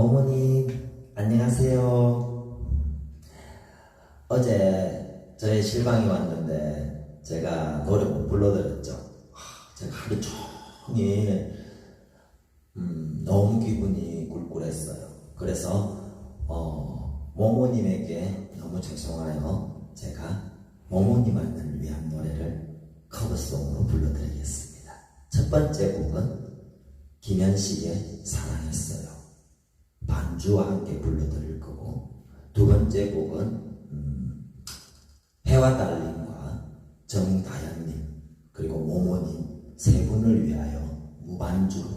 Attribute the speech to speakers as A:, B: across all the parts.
A: 어머님, 안녕하세요. 어제 저희 실방이 왔는데 제가 노래 못 불러드렸죠. 하, 제가 하루 종일 음, 너무 기분이 꿀꿀했어요. 그래서 어, 모모님에게 너무 죄송하여 제가 모모님만을 위한 노래를 커버송으로 불러드리겠습니다. 첫 번째 곡은 김현식의 사랑했어요. 반주와 함께 불러드릴 거고 두 번째 곡은 음, 해와 달님과 정다현님 그리고 모모님 세 분을 위하여 무반주로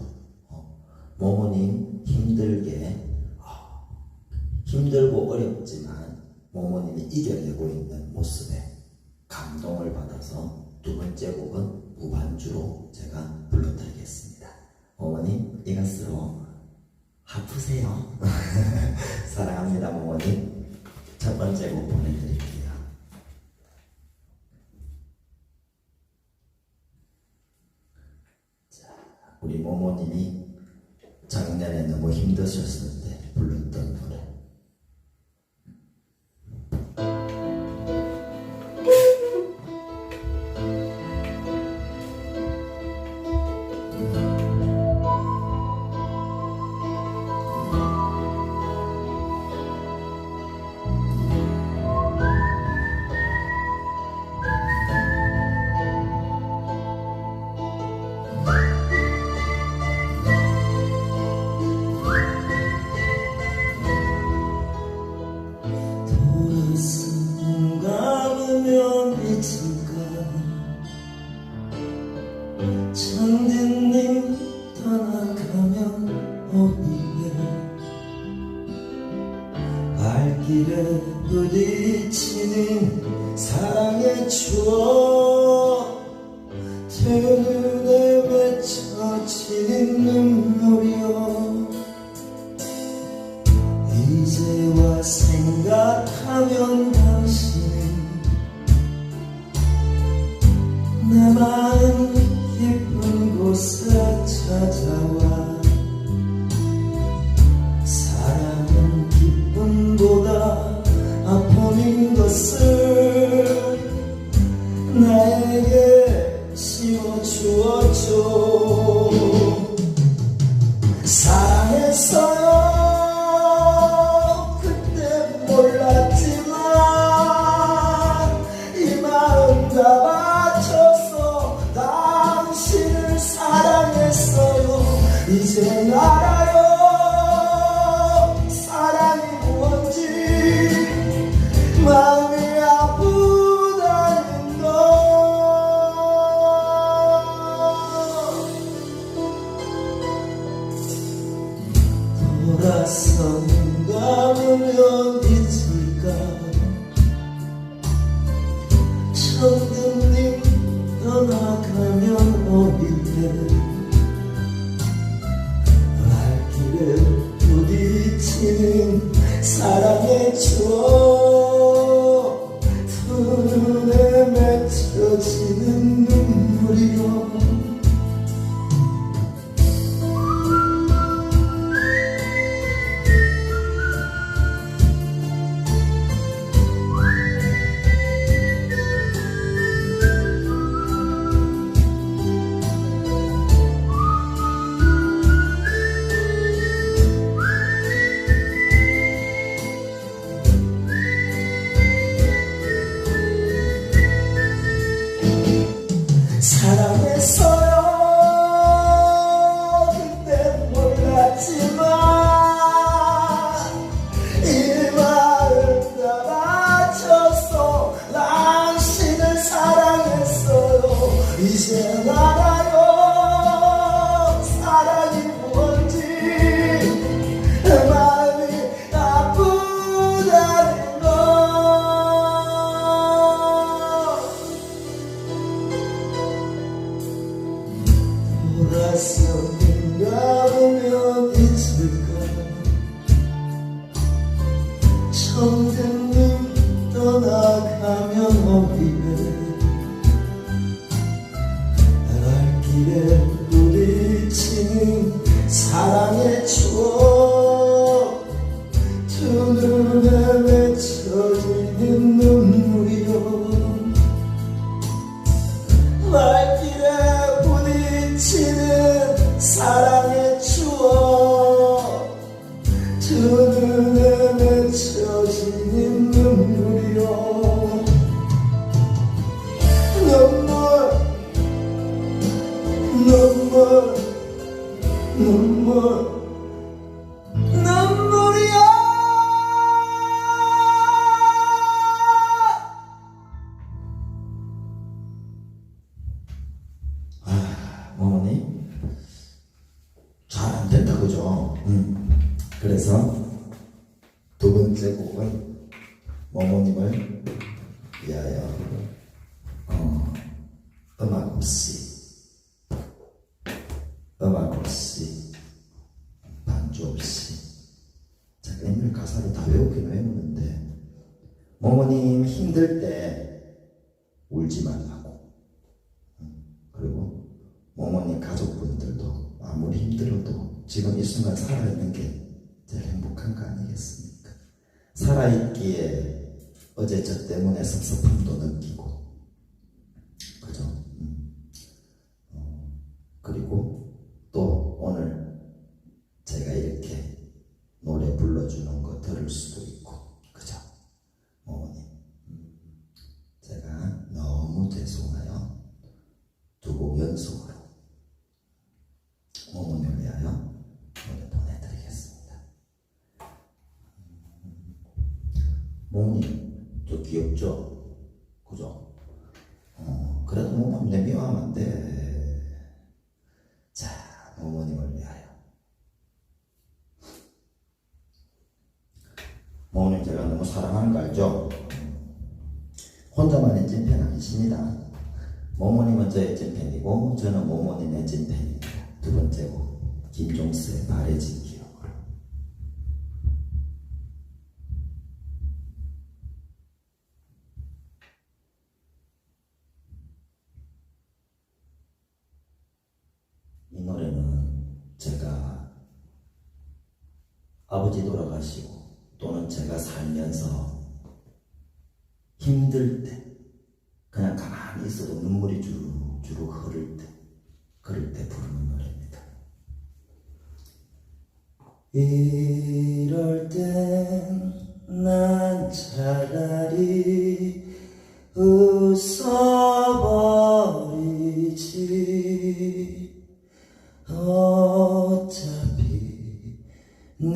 A: 어, 모모님 힘들게 어, 힘들고 어렵지만 모모님이 이겨내고 있는 모습에 감동을 받아서 두 번째 곡은 무반주로 제가 불러드리겠습니다. 어머님 이것으로 아프세요. 사랑합니다, 모모님. 첫 번째 곡 보내드릴게요. 자, 우리 모모님이 작년에 너무 힘드셨을 때
B: 발길에 부딪히는 사랑의 추억. 두 눈에 맺혀지는 눈물이여. 이제와 생각하면 당신은 내 마음 깊은 곳에 찾아와 사 떠나가 선생님 떠나가면 어디에 나갈 길에 부딪히는 사랑의 추억. 두 눈에 맺혀지는 눈물이요 말길에 부딪히는 사랑
A: 위하여 어, 음악 없이 없이 반주 없이 제가 옛날 가사를 다 외우긴 외우는데 어머님 힘들 때 울지 말라고 음, 그리고 어머니 가족분들도 아무리 힘들어도 지금 이 순간 살아있는 게 제일 행복한 거 아니겠습니까? 살아있기에 어제 저 때문에 섭섭함도 느끼고 그죠? 음. 어, 그리고 또 오늘 제가 이렇게 노래 불러주는 거 들을 수도 있고 그죠? 어머님 음, 제가 너무 죄송하여 두 곡 연속으로 어머님을 위하여 노래 보내드리겠습니다. 모모님, 저 귀엽죠? 그죠? 어, 그래도 모모님 내 미워하면 안 돼. 자, 모모님을 위하여. 모모님 제가 너무 사랑하는 거 알죠? 혼자만의 찐팬 아니십니다. 모모님은 저의 찐팬이고 저는 모모님의 찐팬입니다. 두 번째 곡 김종수의 바래진 기억으로 이 노래는 제가 돌아가시고 또는 제가 살면서 힘들 때 그냥 가만히 있어도 눈물이 주룩주룩 흐를 때 그럴 때 부르는 노래입니다.
B: 이럴 땐 난 차라리 웃어버리지 어차피 눈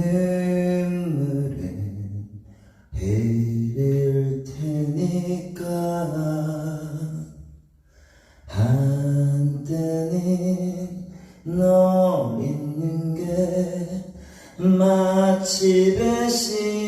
B: 마치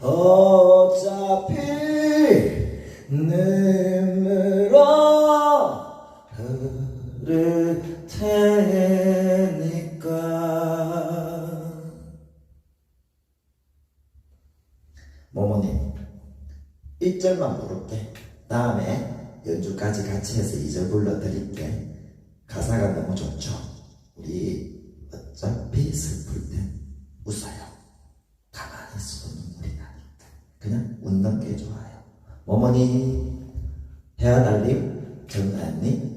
B: 어차피 눈물은 흐를 테니까.
A: 모모님 1절만 부를게. 다음에 연주까지 같이 해서 2절 불러드릴게. 가사가 너무 좋죠? 우리 어차피 슬플 땐 웃어요 가만히 있어도 눈물이 나니까 그냥 모모님 헤어달님 정나님